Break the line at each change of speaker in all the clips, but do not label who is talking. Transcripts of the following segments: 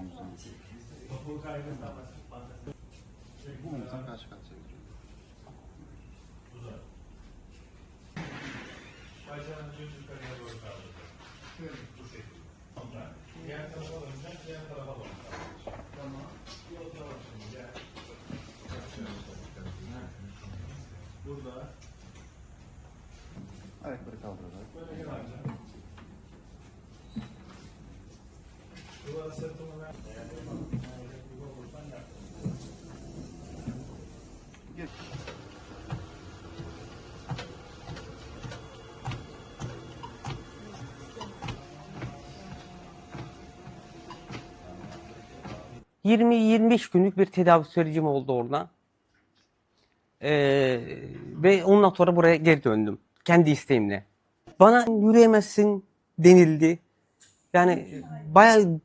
omuzdan. Bu omuzdan karşı karşıya getiriyorum.
Bacağını düz yukarıya doğru kaldıracak. Bu şekilde. Diğer tarafa dönecek, diğer tarafa doğru. Tamam. Yol tamam şimdi. Burada
Ayakları kaldırarak.
böyle gel amca. Duvara sırtımı ver. Eğer yapalım. Eğer bir olursan yap.
Gel.
Ee, 20-25 günlük bir tedavi sürecim oldu orada. Ee, ve ondan sonra buraya geri döndüm. Kendi isteğimle. Bana yürüyemezsin denildi. Yani bayağı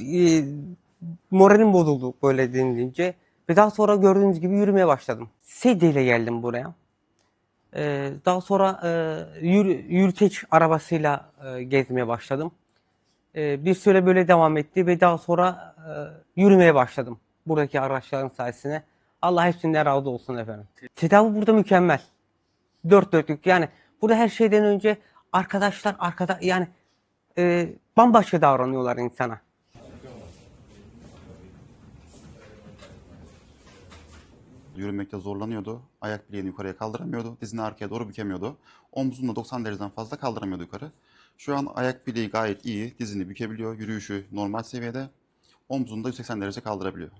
e, moralim bozuldu böyle denilince. Ve daha sonra gördüğünüz gibi yürümeye başladım. Sedyeyle geldim buraya. Ee, daha sonra e, yürü, yürüteç arabasıyla e, gezmeye başladım. Ee, bir süre böyle devam etti ve daha sonra e, yürümeye başladım. Buradaki araçların sayesinde. Allah hepsinden razı olsun efendim. Tedavi burada mükemmel. Dört dörtlük yani. Burada her şeyden önce arkadaşlar arkada yani e, bambaşka davranıyorlar insana.
Yürümekte zorlanıyordu. Ayak bileğini yukarıya kaldıramıyordu. Dizini arkaya doğru bükemiyordu. Omzunu da 90 dereceden fazla kaldıramıyordu yukarı. Şu an ayak bileği gayet iyi. Dizini bükebiliyor. Yürüyüşü normal seviyede. Omzunu da 180 derece kaldırabiliyor.